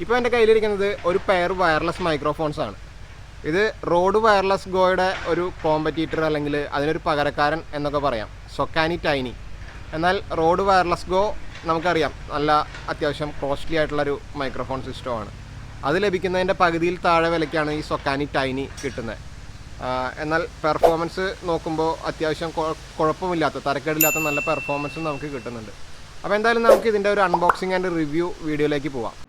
ഇപ്പോൾ എന്റെ കയ്യിലിരിക്കുന്നത് ഒരു പെയർ വയർലെസ് മൈക്രോഫോൺസ് ആണ്. ഇത് റോഡ് വയർലെസ് ഗോയുടെ ഒരു കോമ്പറ്റീറ്റർ അല്ലെങ്കിൽ അതിനൊരു പകരക്കാരൻ എന്നൊക്കെ പറയാം. സൊക്കാനി ടൈനി എന്നാൽ റോഡ് വയർലെസ് ഗോ നമുക്കറിയാം. നല്ല അത്യാവശ്യം കോസ്റ്റ്ലി ആയിട്ടുള്ളൊരു മൈക്രോഫോൺ സിസ്റ്റമാണ് അത് ലഭിക്കുന്നതിന്റെ പകുതിയിൽ താഴെ വിലയ്ക്കാണ് ഈ സൊക്കാനി ടൈനി കിട്ടുന്നത്. എന്നാൽ പെർഫോമൻസ് നോക്കുമ്പോൾ അത്യാവശ്യം കുഴ- കുഴപ്പമില്ലാത്ത തരക്കേടില്ലാത്ത നല്ല പെർഫോമൻസും നമുക്ക് കിട്ടുന്നുണ്ട്. അപ്പോൾ എന്തായാലും നമുക്ക് ഇതിന്റെ ഒരു അൺബോക്സിങ് ആൻഡ് റിവ്യൂ വീഡിയോയിലേക്ക് പോവാം.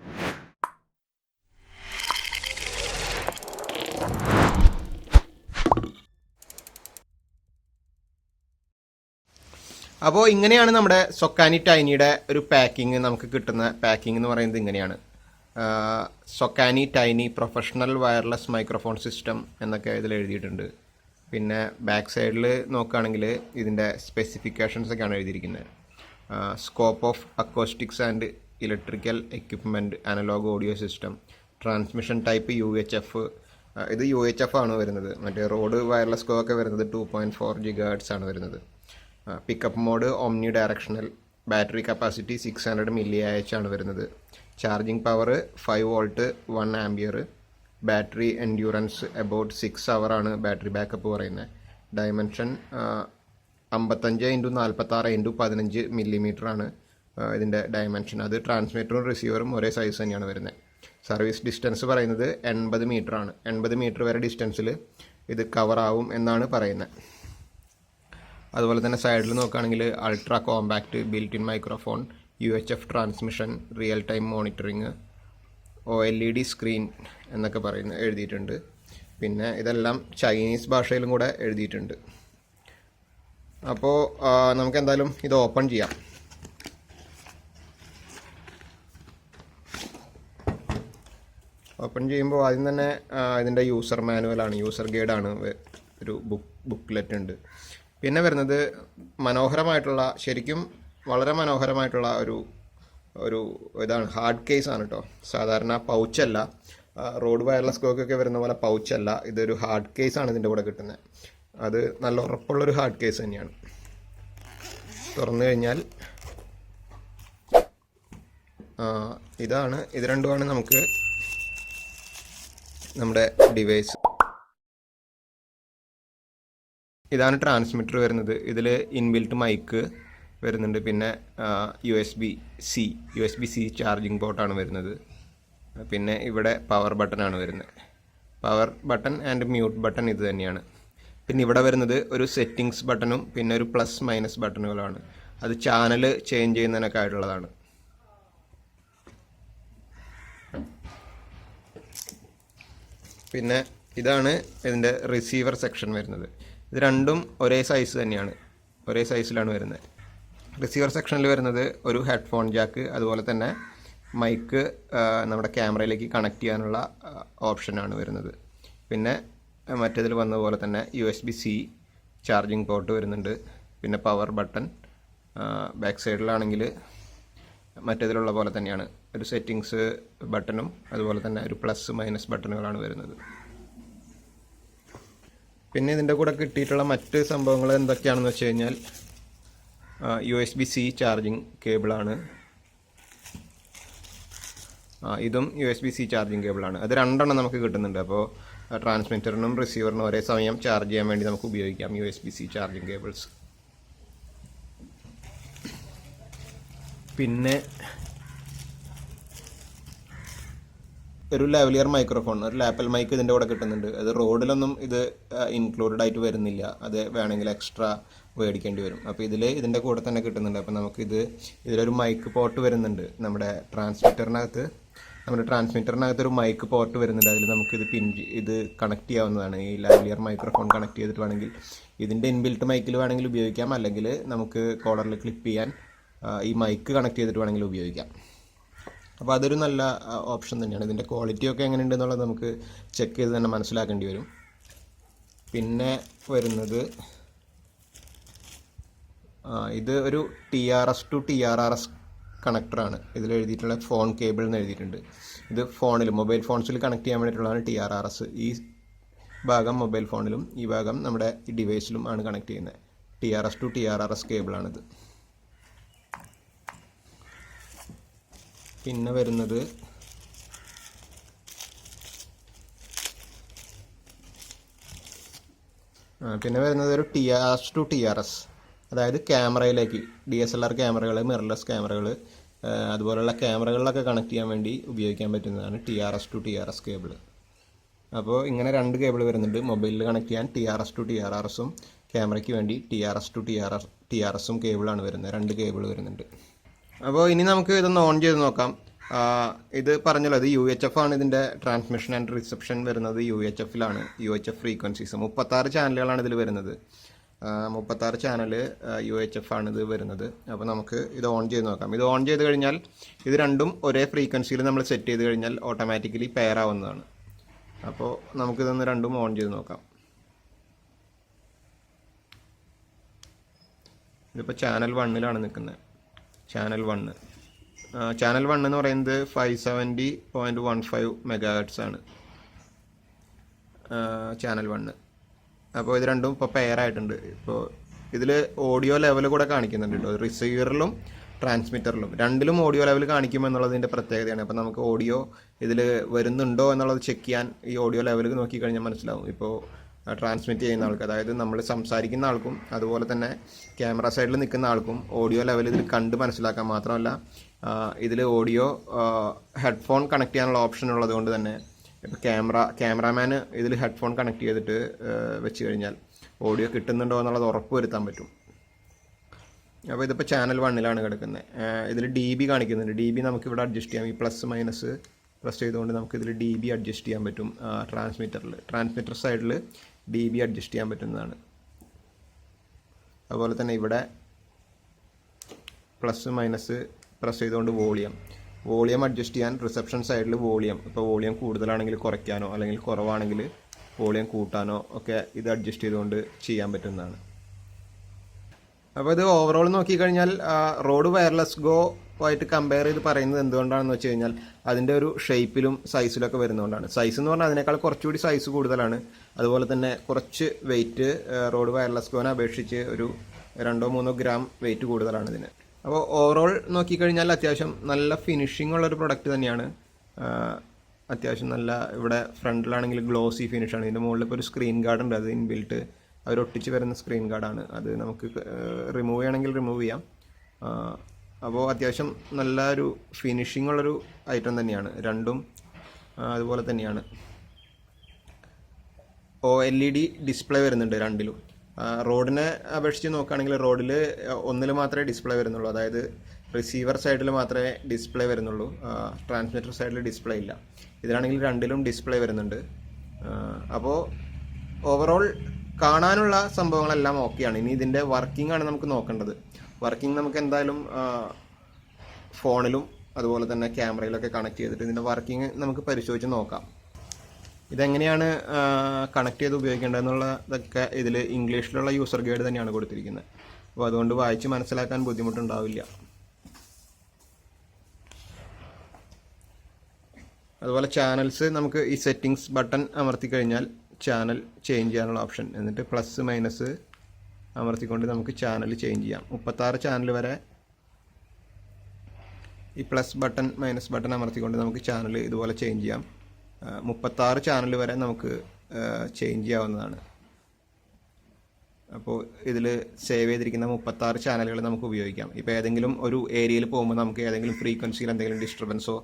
അപ്പോൾ ഇങ്ങനെയാണ് നമ്മുടെ സൊക്കാനി ടൈനിയുടെ ഒരു പാക്കിങ് നമുക്ക് കിട്ടുന്ന പാക്കിംഗ് എന്ന് പറയുന്നത് ഇങ്ങനെയാണ്. Sokani tiny professional wireless microphone system എന്നൊക്കെ ഇതിൽ എഴുതിയിട്ടുണ്ട്. പിന്നെ ബാക്ക് സൈഡിൽ നോക്കുകയാണെങ്കിൽ ഇതിന്റെ സ്പെസിഫിക്കേഷൻസ് ഒക്കെയാണ് എഴുതിയിരിക്കുന്നത്. Scope of acoustics and electrical equipment analog audio system transmission type U H F ഇത് യു എച്ച് എഫ് ആണ് വരുന്നത്. മറ്റേ റോഡ് വയർലെസ് കോ ഒക്കെ വരുന്നത് ടു പോയിന്റ് ഫോർ ജിഗേർട്സ് ആണ് വരുന്നത്. Pickup mode omni directional battery capacity six hundred milli ആണ് വരുന്നത്. Charging power five volt one ampere battery endurance about six ആണ് ബാറ്ററി ബാക്കപ്പ് പറയുന്നത് ഡയമെൻഷൻ അമ്പത്തഞ്ച് ഇന്റു നാൽപ്പത്താറ് ഇന്റു പതിനഞ്ച് മില്ലിമീറ്റർ ആണ് ആ, ഇതിന്റെ ഡയമെൻഷൻ അത് ട്രാൻസ്മിറ്ററും റിസീവറും ഒരേ സൈസ് തന്നെയാണ് വരുന്നത് സർവീസ് ഡിസ്റ്റൻസ് പറയുന്നത് എൺപത് മീറ്റർ ആണ് എൺപത് മീറ്റർ വരെ ഡിസ്റ്റൻസിൽ ഇത് കവറാവും എന്നാണ് പറയുന്നത് അതുപോലെ തന്നെ സൈഡിൽ നോക്കുകയാണെങ്കിൽ ultra compact built in microphone U H F transmission real time monitoring O L E D screen എന്നൊക്കെ പറയുന്ന എഴുതിയിട്ടുണ്ട്. പിന്നെ ഇതെല്ലാം ചൈനീസ് ഭാഷയിലും കൂടെ എഴുതിയിട്ടുണ്ട്. അപ്പോൾ നമുക്ക് എന്തായാലും ഇത് ഓപ്പൺ ചെയ്യാം. ഓപ്പൺ ചെയ്യുമ്പോൾ ആദ്യം തന്നെ ഇതിന്റെ യൂസർ മാനുവലാണ് യൂസർ ഗൈഡാണ് ഒരു ബുക്ക് ബുക്ക്ലെറ്റ് ഉണ്ട്. പിന്നെ വരുന്നത് മനോഹരമായിട്ടുള്ള ശരിക്കും വളരെ മനോഹരമായിട്ടുള്ള ഒരു ഒരു ഇതാണ് ഹാർഡ് കേസ് ആണ് കേട്ടോ സാധാരണ പൗച്ചല്ല റോഡ് വയർലെസ് കോക്കൊക്കെ വരുന്ന പോലെ പൗച്ചല്ല ഇതൊരു ഹാർഡ് കേസ് ആണ് ഇതിന്റെ കൂടെ കിട്ടുന്നത്. അത് നല്ല ഉറപ്പുള്ളൊരു ഹാർഡ് കേസ് തന്നെയാണ്. തുറന്നു കഴിഞ്ഞാൽ ഇതാണ് ഇത് രണ്ടുമാണ് നമുക്ക് നമ്മുടെ ഡിവൈസ് ഇതാണ് ട്രാൻസ്മിറ്റർ വരുന്നത്. ഇതിൽ ഇൻബിൽറ്റ് മൈക്ക് വരുന്നുണ്ട്. പിന്നെ U S B C U S B C charging പോർട്ടാണ് വരുന്നത്. പിന്നെ ഇവിടെ പവർ ബട്ടണാണ് വരുന്നത്. Power button and mute button ഇത് തന്നെയാണ്. പിന്നെ ഇവിടെ വരുന്നത് ഒരു സെറ്റിങ്സ് ബട്ടണും പിന്നെ ഒരു പ്ലസ് മൈനസ് ബട്ടണുകളാണ് അത് ചാനൽ ചേഞ്ച് ചെയ്യുന്നതിനൊക്കെ ആയിട്ടുള്ളതാണ്. പിന്നെ ഇതാണ് ഇതിന്റെ റിസീവർ സെക്ഷൻ വരുന്നത്. ഇത് രണ്ടും ഒരേ സൈസ് തന്നെയാണ്. ഒരേ സൈസിലാണ് വരുന്നത്. റിസീവർ സെക്ഷനിൽ വരുന്നത് ഒരു ഹെഡ്ഫോൺ ജാക്ക് അതുപോലെ തന്നെ മൈക്ക് നമ്മുടെ ക്യാമറയിലേക്ക് കണക്ട് ചെയ്യാനുള്ള ഓപ്ഷനാണ് വരുന്നത്. പിന്നെ മറ്റേതിൽ വന്ന പോലെ തന്നെ U S B C charging port വരുന്നുണ്ട്. പിന്നെ പവർ ബട്ടൺ ബാക്ക് സൈഡിലാണെങ്കിൽ മറ്റേതിലുള്ള പോലെ തന്നെയാണ്. ഒരു സെറ്റിങ്സ് ബട്ടണും അതുപോലെ തന്നെ ഒരു പ്ലസ് മൈനസ് ബട്ടണുകളാണ് വരുന്നത്. പിന്നെ ഇതിന്റെ കൂടെ കിട്ടിയിട്ടുള്ള മറ്റ് സംഭവങ്ങൾ എന്തൊക്കെയാണെന്ന് വെച്ച് കഴിഞ്ഞാൽ U S B C charging കേബിളാണ് ഇതും U S B C charging കേബിളാണ് അത് രണ്ടെണ്ണം നമുക്ക് കിട്ടുന്നുണ്ട്. അപ്പോൾ ട്രാൻസ്മിറ്ററിനും റിസീവറിനും ഒരേ സമയം ചാർജ് ചെയ്യാൻ വേണ്ടി നമുക്ക് ഉപയോഗിക്കാം U S B C charging cables പിന്നെ ഒരു ലാവലിയർ മൈക്രോഫോൺ ഒരു ലാപ്പൽ മൈക്ക് ഇതിന്റെ കൂടെ കിട്ടുന്നുണ്ട്. അത് റോഡിലൊന്നും ഇത് ഇൻക്ലൂഡഡ് ആയിട്ട് വരുന്നില്ല. അത് വേണമെങ്കിൽ എക്സ്ട്രാ മേടിക്കേണ്ടി വരും. അപ്പോൾ ഇതിൽ ഇതിന്റെ കൂടെ തന്നെ കിട്ടുന്നുണ്ട്. അപ്പോൾ നമുക്കിത് ഇതിലൊരു മൈക്ക് പോർട്ട് വരുന്നുണ്ട്. നമ്മുടെ ട്രാൻസ്മിറ്ററിനകത്ത് നമ്മുടെ ട്രാൻസ്മിറ്ററിനകത്ത് ഒരു മൈക്ക് പോർട്ട് വരുന്നുണ്ട്. അതിൽ നമുക്കിത് പിൻ ഇത് കണക്ട് ചെയ്യാവുന്നതാണ്. ഈ ലാവലിയർ മൈക്രോഫോൺ കണക്ട് ചെയ്തിട്ട് വേണമെങ്കിൽ ഇതിന്റെ ഇൻബിൽട്ട് മൈക്കിൽ വേണമെങ്കിൽ ഉപയോഗിക്കാം. അല്ലെങ്കിൽ നമുക്ക് കോളറിൽ ക്ലിപ്പ് ചെയ്യാൻ ഈ മൈക്ക് കണക്ട് ചെയ്തിട്ട് വേണമെങ്കിൽ ഉപയോഗിക്കാം. അപ്പോൾ അതൊരു നല്ല ഓപ്ഷൻ തന്നെയാണ്. ഇതിന്റെ ക്വാളിറ്റി ഒക്കെ എങ്ങനെയുണ്ട് എന്നുള്ളത് നമുക്ക് ചെക്ക് ചെയ്ത് തന്നെ മനസ്സിലാക്കേണ്ടി വരും. പിന്നെ വരുന്നത് ഇത് ഒരു T R S to T R R S കണക്ടറാണ് ഇതിൽ എഴുതിയിട്ടുള്ള ഫോൺ കേബിൾ എന്ന് എഴുതിയിട്ടുണ്ട്. ഇത് ഫോണിൽ മൊബൈൽ ഫോൺസിൽ കണക്ട് ചെയ്യാൻ വേണ്ടിയിട്ടുള്ളതാണ് ടി ആർ ആർ എസ് ഈ ഭാഗം മൊബൈൽ ഫോണിലും ഈ ഭാഗം നമ്മുടെ ഡിവൈസിലും ആണ് കണക്ട് ചെയ്യുന്നത്. T R S to T R R S കേബിളാണിത് പിന്നെ വരുന്നത് പിന്നെ വരുന്നത് ഒരു T R to T R S അതായത് ക്യാമറയിലേക്ക് ഡി എസ് എൽ ആർ ക്യാമറകൾ മിറർലെസ് ക്യാമറകൾ അതുപോലുള്ള ക്യാമറകളിലൊക്കെ കണക്ട് ചെയ്യാൻ വേണ്ടി ഉപയോഗിക്കാൻ പറ്റുന്നതാണ് T R S to T R S cable അപ്പോൾ ഇങ്ങനെ രണ്ട് കേബിൾ വരുന്നുണ്ട്. മൊബൈലിൽ കണക്ട് ചെയ്യാൻ T R S to T R R എസും ക്യാമറയ്ക്ക് വേണ്ടി T R S to T R T R എസും കേബിളാണ് വരുന്നത്. രണ്ട് കേബിൾ വരുന്നുണ്ട്. അപ്പോൾ ഇനി നമുക്ക് ഇതൊന്ന് ഓൺ ചെയ്ത് നോക്കാം. ഇത് പറഞ്ഞല്ലോ ഇത് യു എച്ച് എഫ് ആണ് ഇതിന്റെ ട്രാൻസ്മിഷൻ ആൻഡ് റിസപ്ഷൻ വരുന്നത്. യു എച്ച് എഫിലാണ് യു എച്ച് എഫ് ഫ്രീക്വൻസീസ് മുപ്പത്താറ് ചാനലുകളാണ് ഇതിൽ വരുന്നത്. മുപ്പത്താറ് ചാനൽ യു എച്ച് എഫ് ആണ് ഇത് വരുന്നത്. അപ്പോൾ നമുക്ക് ഇത് ഓൺ ചെയ്ത് നോക്കാം. ഇത് ഓൺ ചെയ്ത് കഴിഞ്ഞാൽ ഇത് രണ്ടും ഒരേ ഫ്രീക്വൻസിയിൽ നമ്മൾ സെറ്റ് ചെയ്ത് കഴിഞ്ഞാൽ ഓട്ടോമാറ്റിക്കലി പെയർ ആവുന്നതാണ്. അപ്പോൾ നമുക്കിതൊന്ന് രണ്ടും ഓൺ ചെയ്ത് നോക്കാം. ഇതിപ്പോൾ ചാനൽ വണ്ണിലാണ് നിൽക്കുന്നത് ചാനൽ വണ്ണ് ചാനൽ വൺ എന്ന് പറയുന്നത് five seventy point one five megahertz ആണ് ചാനൽ വണ്ണ് അപ്പോൾ ഇത് രണ്ടും ഇപ്പോൾ പെയർ ആയിട്ടുണ്ട്. ഇപ്പോൾ ഇതിൽ ഓഡിയോ ലെവൽ കൂടെ കാണിക്കുന്നുണ്ട് കേട്ടോ. റിസീവറിലും ട്രാൻസ്മിറ്ററിലും രണ്ടിലും ഓഡിയോ ലെവൽ കാണിക്കും എന്നുള്ളതിന്റെ പ്രത്യേകതയാണ്. അപ്പോൾ നമുക്ക് ഓഡിയോ ഇതിൽ വരുന്നുണ്ടോ എന്നുള്ളത് ചെക്ക് ചെയ്യാൻ ഈ ഓഡിയോ ലെവൽ നോക്കിക്കഴിഞ്ഞാൽ മനസ്സിലാവും. ഇപ്പോൾ ട്രാൻസ്മിറ്റ് ചെയ്യുന്ന ആൾക്ക് അതായത് നമ്മൾ സംസാരിക്കുന്ന ആൾക്കും അതുപോലെ തന്നെ ക്യാമറ സൈഡിൽ നിൽക്കുന്ന ആൾക്കും ഓഡിയോ ലെവൽ ഇതിൽ കണ്ട് മനസ്സിലാക്കാൻ മാത്രമല്ല ഇതിൽ ഓഡിയോ ഹെഡ്ഫോൺ കണക്ട് ചെയ്യാനുള്ള ഓപ്ഷൻ ഉള്ളത് കൊണ്ട് തന്നെ ഇപ്പോൾ ക്യാമറ ക്യാമറാമാന് ഇതിൽ ഹെഡ്ഫോൺ കണക്ട് ചെയ്തിട്ട് വെച്ച് കഴിഞ്ഞാൽ ഓഡിയോ കിട്ടുന്നുണ്ടോ എന്നുള്ളത് ഉറപ്പ് വരുത്താൻ പറ്റും. അപ്പോൾ ഇതിപ്പോൾ ചാനൽ വണ്ണിലാണ് കിടക്കുന്നത് ഇതിൽ ഡി ബി കാണിക്കുന്നുണ്ട്. ഡി ബി നമുക്കിവിടെ അഡ്ജസ്റ്റ് ചെയ്യാം. ഈ പ്ലസ് മൈനസ് പ്രസ് ചെയ്തുകൊണ്ട് നമുക്കിതിൽ ഡി ബി അഡ്ജസ്റ്റ് ചെയ്യാൻ പറ്റും ട്രാൻസ്മിറ്ററിൽ ട്രാൻസ്മിറ്റർ സൈഡിൽ ഡി ബി അഡ്ജസ്റ്റ് ചെയ്യാൻ പറ്റുന്നതാണ്. അതുപോലെ തന്നെ ഇവിടെ പ്ലസ് മൈനസ് പ്രസ് ചെയ്തുകൊണ്ട് വോളിയം. വോളിയം അഡ്ജസ്റ്റ് ചെയ്യാൻ റിസപ്ഷൻ സൈഡിൽ വോളിയം. ഇപ്പോൾ വോളിയം കൂടുതലാണെങ്കിൽ കുറയ്ക്കാനോ അല്ലെങ്കിൽ കുറവാണെങ്കിൽ വോളിയം കൂട്ടാനോ ഒക്കെ ഇത് അഡ്ജസ്റ്റ് ചെയ്തുകൊണ്ട് ചെയ്യാൻ പറ്റുന്നതാണ്. അപ്പോൾ ഇത് ഓവറോൾ നോക്കിക്കഴിഞ്ഞാൽ റോഡ് വയർലെസ് ഗോ ആയിട്ട് കമ്പയർ ചെയ്ത് പറയുന്നത് എന്തുകൊണ്ടാണെന്ന് വെച്ച് കഴിഞ്ഞാൽ അതിന്റെ ഒരു ഷേപ്പിലും സൈസിലൊക്കെ വരുന്നതുകൊണ്ടാണ്. സൈസ് എന്ന് പറഞ്ഞാൽ അതിനേക്കാൾ കുറച്ചുകൂടി സൈസ് കൂടുതലാണ്. അതുപോലെ തന്നെ കുറച്ച് വെയിറ്റ് റോഡ് വയർലെസ് ഗോനെ അപേക്ഷിച്ച് ഒരു രണ്ടോ മൂന്നോ ഗ്രാം വെയിറ്റ് കൂടുതലാണ് ഇതിന്. അപ്പോൾ ഓവറോൾ നോക്കിക്കഴിഞ്ഞാൽ അത്യാവശ്യം നല്ല ഫിനിഷിംഗ് ഉള്ളൊരു പ്രൊഡക്റ്റ് തന്നെയാണ്. അത്യാവശ്യം നല്ല ഇവിടെ ഫ്രണ്ടിലാണെങ്കിൽ ഗ്ലോസി ഫിനിഷാണ് ഇതിന്റെ മുകളിൽ ഇപ്പോൾ ഒരു സ്ക്രീൻ ഗാർഡ് ഉണ്ട്. അത് ഇൻബിൽട്ട് അവരൊട്ടിച്ച് വരുന്ന സ്ക്രീൻ ഗാർഡാണ് അത് നമുക്ക് റിമൂവ് ചെയ്യണമെങ്കിൽ റിമൂവ് ചെയ്യാം. അപ്പോൾ അത്യാവശ്യം നല്ല ഒരു ഫിനിഷിംഗ് ഉള്ളൊരു ഐറ്റം തന്നെയാണ്. രണ്ടും അതുപോലെ തന്നെയാണ്. O L E D display വരുന്നുണ്ട് രണ്ടിലും. റോഡിനെ അപേക്ഷിച്ച് നോക്കുകയാണെങ്കിൽ റോഡിൽ ഒന്നിൽ മാത്രമേ ഡിസ്പ്ലേ വരുന്നുള്ളൂ. അതായത് റിസീവർ സൈഡിൽ മാത്രമേ ഡിസ്പ്ലേ വരുന്നുള്ളൂ. ട്രാൻസ്മിറ്റർ സൈഡിൽ ഡിസ്പ്ലേ ഇല്ല. ഇതിലാണെങ്കിൽ രണ്ടിലും ഡിസ്പ്ലേ വരുന്നുണ്ട്. അപ്പോൾ ഓവറോൾ കാണാനുള്ള സംഭവങ്ങളെല്ലാം ഓക്കെയാണ് ഇനി ഇതിന്റെ വർക്കിംഗ് ആണ് നമുക്ക് നോക്കേണ്ടത്. വർക്കിംഗ് നമുക്ക് എന്തായാലും ഫോണിലും അതുപോലെ തന്നെ ക്യാമറയിലൊക്കെ കണക്ട് ചെയ്തിട്ട് ഇതിന്റെ വർക്കിംഗ് നമുക്ക് പരിശോധിച്ച് നോക്കാം. ഇതെങ്ങനെയാണ് കണക്ട് ചെയ്ത് ഉപയോഗിക്കേണ്ടതെന്നുള്ളതൊക്കെ ഇതിൽ ഇംഗ്ലീഷിലുള്ള യൂസർ ഗൈഡ് തന്നെയാണ് കൊടുത്തിരിക്കുന്നത്. അപ്പോൾ അതുകൊണ്ട് വായിച്ച് മനസ്സിലാക്കാൻ ബുദ്ധിമുട്ടുണ്ടാവില്ല. അതുപോലെ ചാനൽസ് നമുക്ക് ഈ സെറ്റിങ്സ് ബട്ടൺ അമർത്തി കഴിഞ്ഞാൽ ചാനൽ ചേഞ്ച് ചെയ്യാനുള്ള ഓപ്ഷൻ എന്നിട്ട് പ്ലസ് മൈനസ് അമർത്തിക്കൊണ്ട് നമുക്ക് ചാനൽ ചേഞ്ച് ചെയ്യാം. മുപ്പത്താറ് ചാനൽ വരെ ഈ പ്ലസ് ബട്ടൺ മൈനസ് ബട്ടൺ അമർത്തിക്കൊണ്ട് നമുക്ക് ചാനൽ ഇതുപോലെ ചേഞ്ച് ചെയ്യാം. മുപ്പത്താറ് ചാനൽ വരെ നമുക്ക് ചേഞ്ച് ചെയ്യാവുന്നതാണ്. അപ്പോൾ ഇതിൽ സേവ് ചെയ്തിരിക്കുന്ന മുപ്പത്താറ് ചാനലുകൾ നമുക്ക് ഉപയോഗിക്കാം. ഇപ്പോൾ ഏതെങ്കിലും ഒരു ഏരിയയിൽ പോകുമ്പോൾ നമുക്ക് ഏതെങ്കിലും ഫ്രീക്വൻസിയിൽ എന്തെങ്കിലും ഡിസ്റ്റർബൻസോ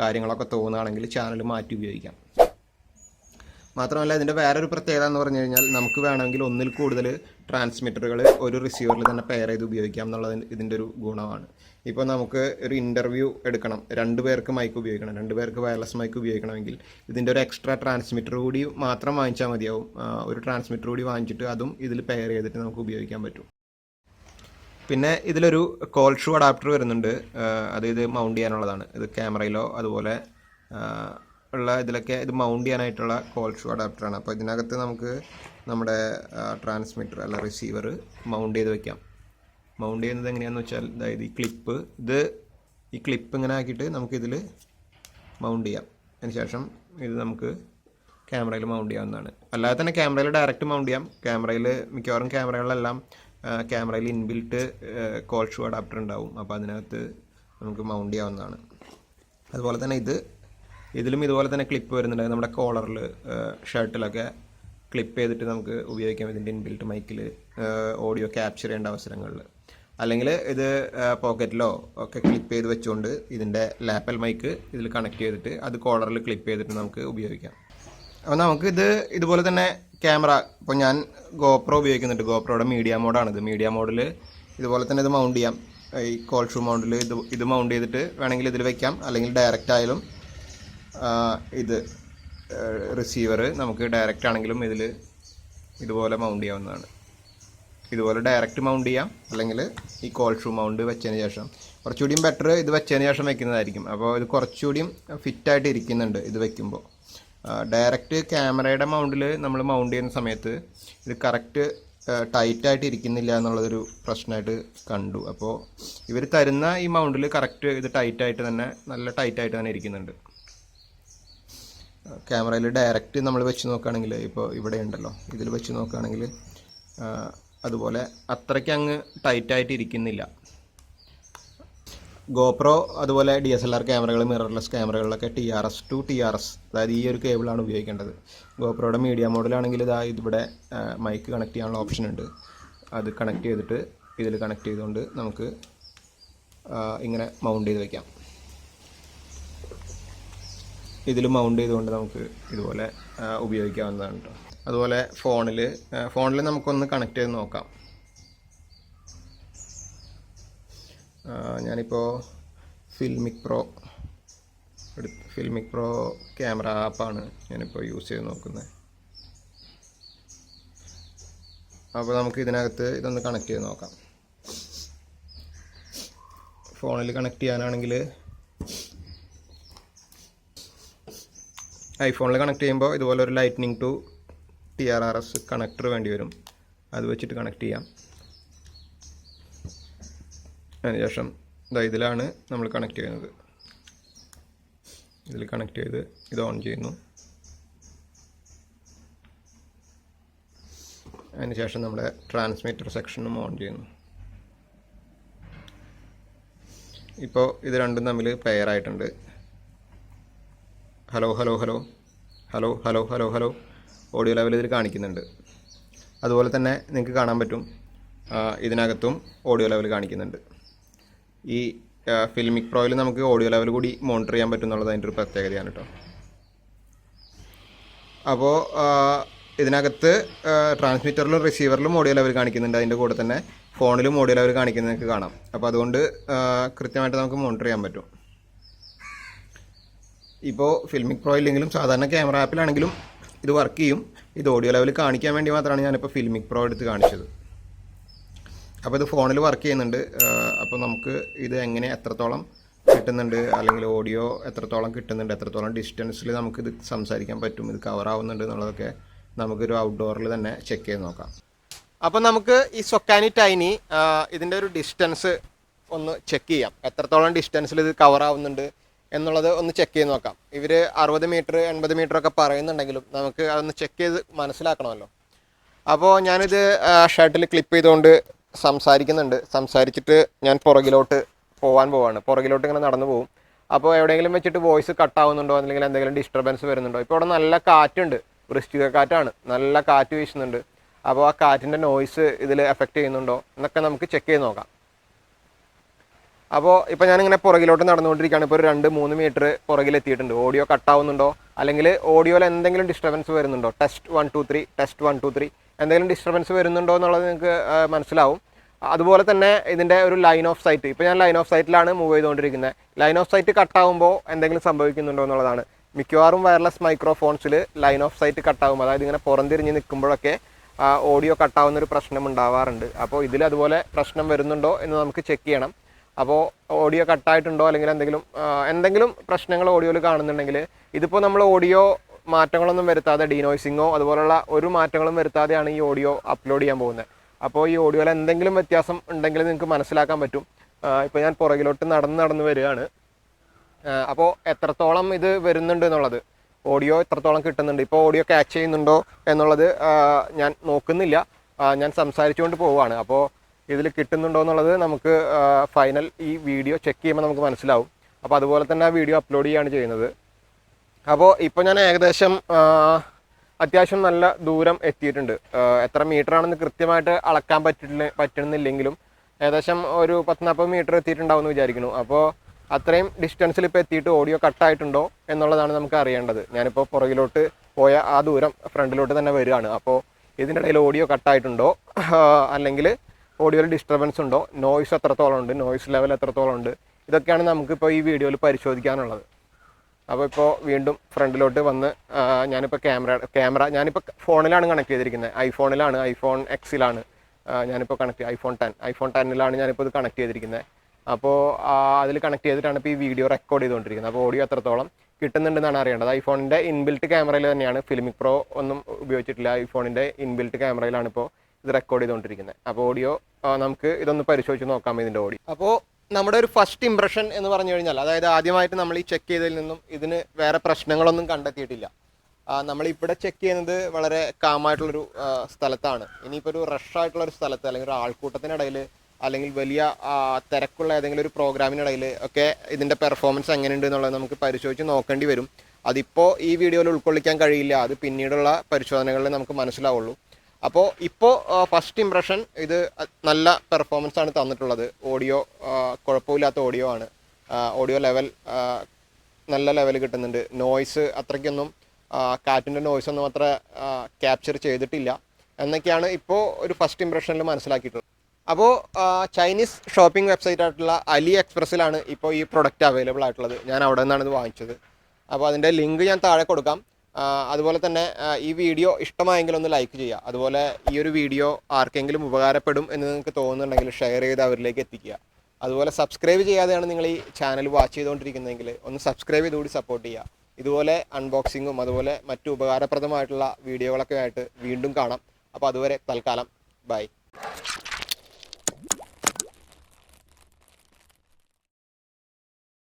കാര്യങ്ങളൊക്കെ തോന്നുകയാണെങ്കിൽ ചാനൽ മാറ്റി ഉപയോഗിക്കാം. മാത്രമല്ല ഇതിന്റെ വേറൊരു പ്രത്യേകത എന്ന് പറഞ്ഞു കഴിഞ്ഞാൽ നമുക്ക് വേണമെങ്കിൽ ഒന്നിൽ കൂടുതൽ ട്രാൻസ്മിറ്ററുകൾ ഒരു റിസീവറിൽ തന്നെ പെയർ ചെയ്ത് ഉപയോഗിക്കാം എന്നുള്ളത് ഇതിന്റെ ഒരു ഗുണമാണ്. ഇപ്പോൾ നമുക്ക് ഒരു ഇന്റർവ്യൂ എടുക്കണം. രണ്ട് പേർക്ക് മൈക്ക് ഉപയോഗിക്കണം. രണ്ട് പേർക്ക് വയർലെസ് മൈക്ക് ഉപയോഗിക്കണമെങ്കിൽ ഇതിന്റെ ഒരു എക്സ്ട്രാ ട്രാൻസ്മിറ്റർ കൂടി മാത്രം വാങ്ങിച്ചാൽ മതിയാവും. ഒരു ട്രാൻസ്മിറ്റർ കൂടി വാങ്ങിച്ചിട്ട് അതും ഇതിൽ പെയർ ചെയ്തിട്ട് നമുക്ക് ഉപയോഗിക്കാൻ പറ്റും. പിന്നെ ഇതിലൊരു കോൾ ഷൂ അഡാപ്റ്റർ വരുന്നുണ്ട്. അത് ഇത് മൗണ്ട് ചെയ്യാനുള്ളതാണ്. ഇത് ക്യാമറയിലോ അതുപോലെ ഉള്ള ഇതിലൊക്കെ ഇത് മൗണ്ട് ചെയ്യാനായിട്ടുള്ള കോൾ ഷൂ അഡാപ്റ്ററാണ് അപ്പോൾ ഇതിനകത്ത് നമുക്ക് നമ്മുടെ ട്രാൻസ്മിറ്റർ അല്ല റിസീവർ മൗണ്ട് ചെയ്ത് വെക്കാം. മൗണ്ട് ചെയ്യുന്നത് എങ്ങനെയാണെന്ന് വെച്ചാൽ അതായത് ഈ ക്ലിപ്പ് ഇത് ഈ ക്ലിപ്പ് ഇങ്ങനെ ആക്കിയിട്ട് നമുക്കിതിൽ മൗണ്ട് ചെയ്യാം. അതിനുശേഷം ഇത് നമുക്ക് ക്യാമറയിൽ മൗണ്ട് ചെയ്യാവുന്നതാണ്. അല്ലാതെ തന്നെ ക്യാമറയിൽ ഡയറക്റ്റ് മൗണ്ട് ചെയ്യാം. ക്യാമറയിൽ മിക്കവാറും ക്യാമറകളിലെല്ലാം ക്യാമറയിൽ ഇൻബിൽട്ട് കോൾ ഷൂ അഡാപ്റ്റർ ഉണ്ടാവും. അപ്പോൾ അതിനകത്ത് നമുക്ക് മൗണ്ട് ചെയ്യാവുന്നതാണ്. അതുപോലെ തന്നെ ഇത് ഇതിലും ഇതുപോലെ തന്നെ ക്ലിപ്പ് വരുന്നുണ്ട്. നമ്മുടെ കോളറിൽ ഷർട്ടിലൊക്കെ ക്ലിപ്പ് ചെയ്തിട്ട് നമുക്ക് ഉപയോഗിക്കാം ഇതിന്റെ ഇൻബിൽറ്റ് മൈക്കിൽ ഓഡിയോ ക്യാപ്ചർ ചെയ്യേണ്ട അവസരങ്ങളിൽ അല്ലെങ്കിൽ ഇത് പോക്കറ്റിലോ ഒക്കെ ക്ലിപ്പ് ചെയ്ത് വെച്ചുകൊണ്ട് ഇതിന്റെ ലാപ്പൽ മൈക്ക് ഇതിൽ കണക്ട് ചെയ്തിട്ട് അത് കോളറിൽ ക്ലിപ്പ് ചെയ്തിട്ട് നമുക്ക് ഉപയോഗിക്കാം. അപ്പോൾ നമുക്ക് ഇത് ഇതുപോലെ തന്നെ ക്യാമറ ഇപ്പോൾ ഞാൻ ഗോപ്രോ ഉപയോഗിക്കുന്നുണ്ട്. ഗോപ്രോയുടെ മീഡിയ മോഡാണിത് മീഡിയ മോഡിൽ ഇതുപോലെ തന്നെ ഇത് മൗണ്ട് ചെയ്യാം. ഈ കോൾ ഷൂ മൗണ്ടിൽ ഇത് ഇത് മൗണ്ട് ചെയ്തിട്ട് വേണമെങ്കിൽ ഇതിൽ വെക്കാം. അല്ലെങ്കിൽ ഡയറക്റ്റ് ആയാലും ഇത് റിസീവർ നമുക്ക് ഡയറക്റ്റ് ആണെങ്കിലും ഇതിൽ ഇതുപോലെ മൗണ്ട് ചെയ്യാവുന്നതാണ്. ഇതുപോലെ ഡയറക്റ്റ് മൗണ്ട് ചെയ്യാം അല്ലെങ്കിൽ ഈ കോൾ ഷൂ മൗണ്ട് വെച്ചതിന് ശേഷം. കുറച്ചുകൂടിയും ബെറ്റർ ഇത് വെച്ചതിന് ശേഷം വെക്കുന്നതായിരിക്കും. അപ്പോൾ ഇത് കുറച്ചുകൂടിയും ഫിറ്റായിട്ട് ഇരിക്കുന്നുണ്ട് ഇത് വെക്കുമ്പോൾ. ഡയറക്റ്റ് ക്യാമറയുടെ മൗണ്ടിൽ നമ്മൾ മൗണ്ട് ചെയ്യുന്ന സമയത്ത് ഇത് കറക്റ്റ് ടൈറ്റായിട്ട് ഇരിക്കുന്നില്ല എന്നുള്ളതൊരു പ്രശ്നമായിട്ട് കണ്ടു. അപ്പോൾ ഇവർ തരുന്ന ഈ മൗണ്ടിൽ കറക്റ്റ് ഇത് ടൈറ്റായിട്ട് തന്നെ നല്ല ടൈറ്റായിട്ട് തന്നെ ഇരിക്കുന്നുണ്ട്. ക്യാമറയിൽ ഡയറക്റ്റ് നമ്മൾ വെച്ച് നോക്കുകയാണെങ്കിൽ ഇപ്പോൾ ഇവിടെ ഉണ്ടല്ലോ. ഇതിൽ വെച്ച് നോക്കുകയാണെങ്കിൽ അതുപോലെ അത്രയ്ക്ക് അങ്ങ് ടൈറ്റായിട്ട് ഇരിക്കുന്നില്ല. ഗോപ്രോ അതുപോലെ ഡി എസ് എൽ ആർ ക്യാമറകൾ mirrorless ക്യാമറകളിലൊക്കെ T R S to T R S അതായത് ഈ ഒരു കേബിളാണ് ഉപയോഗിക്കേണ്ടത്. ഗോപ്രോയുടെ മീഡിയ മോഡലാണെങ്കിൽ ഇതാ ഇതിവിടെ മൈക്ക് കണക്ട് ചെയ്യാനുള്ള ഓപ്ഷൻ ഉണ്ട്. അത് കണക്ട് ചെയ്തിട്ട് ഇതിൽ കണക്ട് ചെയ്തുകൊണ്ട് നമുക്ക് ഇങ്ങനെ മൗണ്ട് ചെയ്ത് വെക്കാം. ഇതിൽ മൗണ്ട് ചെയ്തുകൊണ്ട് നമുക്ക് ഇതുപോലെ ഉപയോഗിക്കാവുന്നതാണ് കേട്ടോ അതുപോലെ ഫോണിൽ ഫോണിൽ നമുക്കൊന്ന് കണക്ട് ചെയ്ത് നോക്കാം. ഞാനിപ്പോൾ ഫിൽമിക് പ്രോ എടുത്ത് ഫിൽമിക് പ്രോ ക്യാമറ ആപ്പാണ് ഞാനിപ്പോൾ യൂസ് ചെയ്ത് നോക്കുന്നത്. അപ്പോൾ നമുക്ക് ഇതിനകത്ത് ഇതൊന്ന് കണക്ട് ചെയ്ത് നോക്കാം. ഫോണിൽ കണക്ട് ചെയ്യാനാണെങ്കിൽ ഐഫോണിൽ കണക്ട് ചെയ്യുമ്പോൾ ഇതുപോലെ ഒരു lightning to T R R S connector വേണ്ടി വരും. അത് വെച്ചിട്ട് കണക്ട് ചെയ്യാം. അതിനുശേഷം ഇതാ ഇതിലാണ് നമ്മൾ കണക്ട് ചെയ്യുന്നത്. ഇതിൽ കണക്ട് ചെയ്ത് ഇത് ഓൺ ചെയ്യുന്നു. അതിനുശേഷം നമ്മുടെ ട്രാൻസ്മിറ്റർ സെക്ഷനും ഓൺ ചെയ്യുന്നു. ഇപ്പോൾ ഇത് രണ്ടും തമ്മിൽ പെയർ ആയിട്ടുണ്ട്. Hello hello hello. Hello hello hello hello. Audio level ഇതിൽ കാണിക്കുന്നുണ്ട്. അതുപോലെ തന്നെ നിങ്ങൾക്ക് കാണാൻ പറ്റും ഇതിനകത്തും ഓഡിയോ ലെവൽ കാണിക്കുന്നുണ്ട്. ഈ ഫിലിമിക് പ്രോയിൽ നമുക്ക് ഓഡിയോ ലെവൽ കൂടി മോണിറ്റർ ചെയ്യാൻ പറ്റും എന്നുള്ളത് അതിന്റെ ഒരു പ്രത്യേകതയാണ് കേട്ടോ. അപ്പോൾ ഇതിനകത്ത് ട്രാൻസ്മിറ്ററിലും റിസീവറിലും ഓഡിയോ ലെവൽ കാണിക്കുന്നുണ്ട്. അതിന്റെ കൂടെ തന്നെ ഫോണിലും ഓഡിയോ ലെവൽ കാണിക്കുന്നതൊക്കെ കാണാം. അപ്പോൾ അതുകൊണ്ട് കൃത്യമായിട്ട് നമുക്ക് മോണിറ്റർ ചെയ്യാൻ പറ്റും. ഇപ്പോൾ ഫിൽമിക് പ്രോ ഇല്ലെങ്കിലും സാധാരണ ക്യാമറ ആപ്പിലാണെങ്കിലും ഇത് വർക്ക് ചെയ്യും. ഇത് ഓഡിയോ ലെവൽ കാണിക്കാൻ വേണ്ടി മാത്രമാണ് ഞാനിപ്പോൾ ഫിൽമിക് പ്രോ എടുത്ത് കാണിച്ചത്. അപ്പോൾ ഇത് ഫോണിൽ വർക്ക് ചെയ്യുന്നുണ്ട്. അപ്പോൾ നമുക്ക് ഇത് എങ്ങനെ എത്രത്തോളം കിട്ടുന്നുണ്ട്? അല്ലെങ്കിൽ ഓഡിയോ എത്രത്തോളം കിട്ടുന്നുണ്ട്? എത്രത്തോളം ഡിസ്റ്റൻസിൽ നമുക്കിത് സംസാരിക്കാൻ പറ്റും? ഇത് കവർ ആവുന്നുണ്ട് എന്നുള്ളതൊക്കെ നമുക്കൊരു ഔട്ട്ഡോറിൽ തന്നെ ചെക്ക് ചെയ്ത് നോക്കാം. അപ്പോൾ നമുക്ക് ഈ സൊക്കാനി ടൈനി ഇതിന്റെ ഒരു ഡിസ്റ്റൻസ് ഒന്ന് ചെക്ക് ചെയ്യാം. എത്രത്തോളം ഡിസ്റ്റൻസിൽ ഇത് കവർ ആവുന്നുണ്ട്? എന്നുള്ളത് ഒന്ന് ചെക്ക് ചെയ്ത് നോക്കാം. ഇവർ അറുപത് മീറ്റർ എൺപത് മീറ്റർ ഒക്കെ പറയുന്നുണ്ടെങ്കിലും നമുക്ക് അതൊന്ന് ചെക്ക് ചെയ്ത് മനസ്സിലാക്കണമല്ലോ. അപ്പോൾ ഞാനിത് ഷർട്ടിൽ ക്ലിപ്പ് ചെയ്തുകൊണ്ട് സംസാരിക്കുന്നുണ്ട്. സംസാരിച്ചിട്ട് ഞാൻ പുറകിലോട്ട് പോകാൻ പോവാണ്. പുറകിലോട്ട് ഇങ്ങനെ നടന്നു പോകും അപ്പോൾ എവിടെയെങ്കിലും വെച്ചിട്ട് വോയിസ് കട്ട് ആവുന്നുണ്ടോ? അല്ലെങ്കിൽ എന്തെങ്കിലും ഡിസ്റ്റർബൻസ് വരുന്നുണ്ടോ? ഇപ്പോൾ ഇവിടെ നല്ല കാറ്റുണ്ട്. വൃശ്ചിക കാറ്റാണ്. നല്ല കാറ്റ് വീശുന്നുണ്ട്. അപ്പോൾ ആ കാറ്റിന്റെ നോയിസ് ഇതിൽ എഫക്റ്റ് ചെയ്യുന്നുണ്ടോ? എന്നൊക്കെ നമുക്ക് ചെക്ക് ചെയ്ത് നോക്കാം. അപ്പോൾ ഇപ്പോൾ ഞാനിങ്ങനെ പുറകിലോട്ട് നടന്നുകൊണ്ടിരിക്കുകയാണ്. ഇപ്പോൾ ഒരു രണ്ട് മൂന്ന് മീറ്റർ പുറകിലെത്തിയിട്ടുണ്ട്. ഓഡിയോ കട്ടാവുന്നുണ്ടോ? അല്ലെങ്കിൽ ഓഡിയോയിൽ എന്തെങ്കിലും ഡിസ്റ്റർബൻസ് വരുന്നുണ്ടോ? Test one two three test one two three എന്തെങ്കിലും ഡിസ്റ്റർബൻസ് വരുന്നുണ്ടോ എന്നുള്ളത് നിങ്ങൾക്ക് മനസ്സിലാവും. അതുപോലെ തന്നെ ഇതിന്റെ ഒരു ലൈൻ ഓഫ് സൈറ്റ് ഇപ്പോൾ ഞാൻ ലൈൻ ഓഫ് സൈറ്റിലാണ് മൂവ് ചെയ്തുകൊണ്ടിരിക്കുന്നത്. ലൈൻ ഓഫ് സൈറ്റ് കട്ടാവുമ്പോൾ എന്തെങ്കിലും സംഭവിക്കുന്നുണ്ടോ എന്നുള്ളതാണ്. മിക്കവാറും വയർലെസ് മൈക്രോഫോൺസിൽ ലൈൻ ഓഫ് സൈറ്റ് കട്ടാവും. അതായത് ഇങ്ങനെ പുറംതിരിഞ്ഞ് നിൽക്കുമ്പോഴൊക്കെ ഓഡിയോ കട്ടാവുന്ന ഒരു പ്രശ്നം ഉണ്ടാവാറുണ്ട്. അപ്പോൾ ഇതിൽ അതുപോലെ പ്രശ്നം വരുന്നുണ്ടോ എന്ന് നമുക്ക് ചെക്ക് ചെയ്യണം. അപ്പോൾ ഓഡിയോ കട്ടായിട്ടുണ്ടോ? അല്ലെങ്കിൽ എന്തെങ്കിലും എന്തെങ്കിലും പ്രശ്നങ്ങൾ ഓഡിയോയിൽ കാണുന്നുണ്ടെങ്കിൽ ഇതിപ്പോൾ നമ്മൾ ഓഡിയോ മാറ്റങ്ങളൊന്നും വരുത്താതെ ഡീനോയ്സിങ്ങോ അതുപോലുള്ള ഒരു മാറ്റങ്ങളും വരുത്താതെയാണ് ഈ ഓഡിയോ അപ്ലോഡ് ചെയ്യാൻ പോകുന്നത്. അപ്പോൾ ഈ ഓഡിയോയിൽ എന്തെങ്കിലും വ്യത്യാസം ഉണ്ടെങ്കിൽ നിങ്ങൾക്ക് മനസ്സിലാക്കാൻ പറ്റും. ഇപ്പോൾ ഞാൻ പുറകിലോട്ട് നടന്ന് നടന്ന് വരികയാണ്. അപ്പോൾ എത്രത്തോളം ഇത് വരുന്നുണ്ട് എന്നുള്ളത് ഓഡിയോ എത്രത്തോളം കിട്ടുന്നുണ്ട് ഇപ്പോൾ ഓഡിയോ ക്യാച്ച് ചെയ്യുന്നുണ്ടോ എന്നുള്ളത് ഞാൻ നോക്കുന്നില്ല. ഞാൻ സംസാരിച്ചുകൊണ്ട് പോവുകയാണ്. അപ്പോൾ ഇതിൽ കിട്ടുന്നുണ്ടോ എന്നുള്ളത് നമുക്ക് ഫൈനൽ ഈ വീഡിയോ ചെക്ക് ചെയ്യുമ്പോൾ നമുക്ക് മനസ്സിലാവും. അപ്പോൾ അതുപോലെ തന്നെ ആ വീഡിയോ അപ്ലോഡ് ചെയ്യുകയാണ് ചെയ്യുന്നത്. അപ്പോൾ ഇപ്പോൾ ഞാൻ ഏകദേശം അത്യാവശ്യം നല്ല ദൂരം എത്തിയിട്ടുണ്ട്. എത്ര മീറ്റർ ആണെന്ന് കൃത്യമായിട്ട് അളക്കാൻ പറ്റില്ല പറ്റുന്നില്ലെങ്കിലും ഏകദേശം ഒരു പത്ത് നാൽപ്പത് മീറ്റർ എത്തിയിട്ടുണ്ടാവും എന്ന് വിചാരിക്കുന്നു. അപ്പോൾ അത്രയും ഡിസ്റ്റൻസിൽ ഇപ്പോൾ എത്തിയിട്ട് ഓഡിയോ കട്ടായിട്ടുണ്ടോ എന്നുള്ളതാണ് നമുക്ക് അറിയേണ്ടത്. ഞാനിപ്പോൾ പുറകിലോട്ട് പോയ ആ ദൂരം ഫ്രണ്ടിലോട്ട് തന്നെ വരികയാണ്. അപ്പോൾ ഇതിന്റെ ഇടയിൽ ഓഡിയോ കട്ടായിട്ടുണ്ടോ അല്ലെങ്കിൽ ഓഡിയോയിൽ ഡിസ്റ്റർബൻസ് ഉണ്ടോ? നോയ്സ് എത്രത്തോളം ഉണ്ട്? നോയ്സ് ലെവൽ എത്രത്തോളം ഉണ്ട്? ഇതൊക്കെയാണ് നമുക്കിപ്പോൾ ഈ വീഡിയോയിൽ പരിശോധിക്കാനുള്ളത്. അപ്പോൾ ഇപ്പോൾ വീണ്ടും ഫ്രണ്ടിലോട്ട് വന്ന് ഞാനിപ്പോൾ ക്യാമറ ക്യാമറ ഞാനിപ്പോൾ ഫോണിലാണ് കണക്ട് ചെയ്തിരിക്കുന്നത് ഐഫോണിലാണ് ഐഫോൺ എക്സിലാണ് ഞാനിപ്പോൾ കണക്ട് ഐഫോൺ ടെൻ ഐഫോൺ ടെന്നിലാണ് ഞാനിപ്പോൾ ഇത് കണക്ട് ചെയ്തിരിക്കുന്നത് അപ്പോൾ അതിൽ കണക്ട് ചെയ്തിട്ടാണ് ഇപ്പോൾ ഈ വീഡിയോ റെക്കോർഡ് ചെയ്തുകൊണ്ടിരിക്കുന്നത് അപ്പോൾ ഓഡിയോ എത്രത്തോളം കിട്ടുന്നുണ്ടെന്നാണ് അറിയേണ്ടത്. ഐഫോണിന്റെ ഇൻബിൽറ്റ് ക്യാമറയിൽ തന്നെയാണ് ഫിലിമിക് പ്രോ ഒന്നും ഉപയോഗിച്ചിട്ടില്ല. ഐഫോണിന്റെ ഇൻബിൽറ്റ് ക്യാമറയിലാണ് ഇപ്പോൾ ഇത് റെക്കോർഡ് ചെയ്തുകൊണ്ടിരിക്കുന്നത്. അപ്പോൾ ഓഡിയോ നമുക്ക് ഇതൊന്ന് പരിശോധിച്ച് നോക്കാം ഇതിന്റെ ഓഡിയോ അപ്പോൾ നമ്മുടെ ഒരു ഫസ്റ്റ് ഇംപ്രഷൻ എന്ന് പറഞ്ഞു കഴിഞ്ഞാൽ അതായത് ആദ്യമായിട്ട് നമ്മൾ ഈ ചെക്ക് ചെയ്തതിൽ നിന്നും ഇതിന് വേറെ പ്രശ്നങ്ങളൊന്നും കണ്ടെത്തിയിട്ടില്ല. നമ്മൾ ഇവിടെ ചെക്ക് ചെയ്യുന്നത് വളരെ കാമായിട്ടുള്ളൊരു സ്ഥലത്താണ്. ഇനിയിപ്പോൾ ഒരു റഷ് ആയിട്ടുള്ള ഒരു സ്ഥലത്ത് അല്ലെങ്കിൽ ഒരു ആൾക്കൂട്ടത്തിനിടയിൽ അല്ലെങ്കിൽ വലിയ തിരക്കുള്ള ഏതെങ്കിലും ഒരു പ്രോഗ്രാമിനിടയിൽ ഒക്കെ ഇതിന്റെ പെർഫോമൻസ് എങ്ങനെയുണ്ട് എന്നുള്ളത് നമുക്ക് പരിശോധിച്ച് നോക്കേണ്ടി വരും. അതിപ്പോൾ ഈ വീഡിയോയിൽ ഉൾക്കൊള്ളിക്കാൻ കഴിയില്ല. അത് പിന്നീടുള്ള പരിശോധനകളിൽ നമുക്ക് മനസ്സിലാവുള്ളൂ. അപ്പോൾ ഇപ്പോൾ ഫസ്റ്റ് ഇംപ്രഷൻ ഇത് നല്ല പെർഫോമൻസ് ആണ് തന്നിട്ടുള്ളത്. ഓഡിയോ കുഴപ്പമില്ലാത്ത ഓഡിയോ ആണ്. ഓഡിയോ ലെവൽ നല്ല ലെവൽ കിട്ടുന്നുണ്ട്. നോയ്സ് അത്രയ്ക്കൊന്നും കാറ്റിന്റെ നോയ്സ് ഒന്നും അത്ര ക്യാപ്ചർ ചെയ്തിട്ടില്ല. എന്നൊക്കെയാണ് ഇപ്പോൾ ഒരു ഫസ്റ്റ് ഇംപ്രഷനിൽ മനസ്സിലാക്കിയിട്ടുള്ളത്. അപ്പോൾ ചൈനീസ് ഷോപ്പിംഗ് വെബ്സൈറ്റ് ആയിട്ടുള്ള അലി എക്സ്പ്രസ്സിലാണ് ഇപ്പോൾ ഈ പ്രൊഡക്റ്റ് അവൈലബിൾ ആയിട്ടുള്ളത്. ഞാൻ അവിടെ നിന്നാണ് ഇത് വാങ്ങിച്ചത്. അപ്പോൾ അതിന്റെ ലിങ്ക് ഞാൻ താഴെ കൊടുക്കാം. അതുപോലെ തന്നെ ഈ വീഡിയോ ഇഷ്ടമായെങ്കിൽ ഒന്ന് ലൈക്ക് ചെയ്യുക. അതുപോലെ ഈ ഒരു വീഡിയോ ആർക്കെങ്കിലും ഉപകാരപ്പെടും എന്ന് നിങ്ങൾക്ക് തോന്നുന്നുണ്ടെങ്കിൽ ഷെയർ ചെയ്ത് അവരിലേക്ക് എത്തിക്കുക. അതുപോലെ സബ്സ്ക്രൈബ് ചെയ്യാതെയാണ് നിങ്ങൾ ഈ ചാനൽ വാച്ച് ചെയ്തുകൊണ്ടിരിക്കുന്നതെങ്കിൽ ഒന്ന് സബ്സ്ക്രൈബ് ചെയ്തുകൂടി സപ്പോർട്ട് ചെയ്യുക. ഇതുപോലെ അൺബോക്സിങ്ങും അതുപോലെ മറ്റു ഉപകാരപ്രദമായിട്ടുള്ള വീഡിയോകളൊക്കെ ആയിട്ട് വീണ്ടും കാണാം. അപ്പോൾ അതുവരെ തൽക്കാലം ബൈ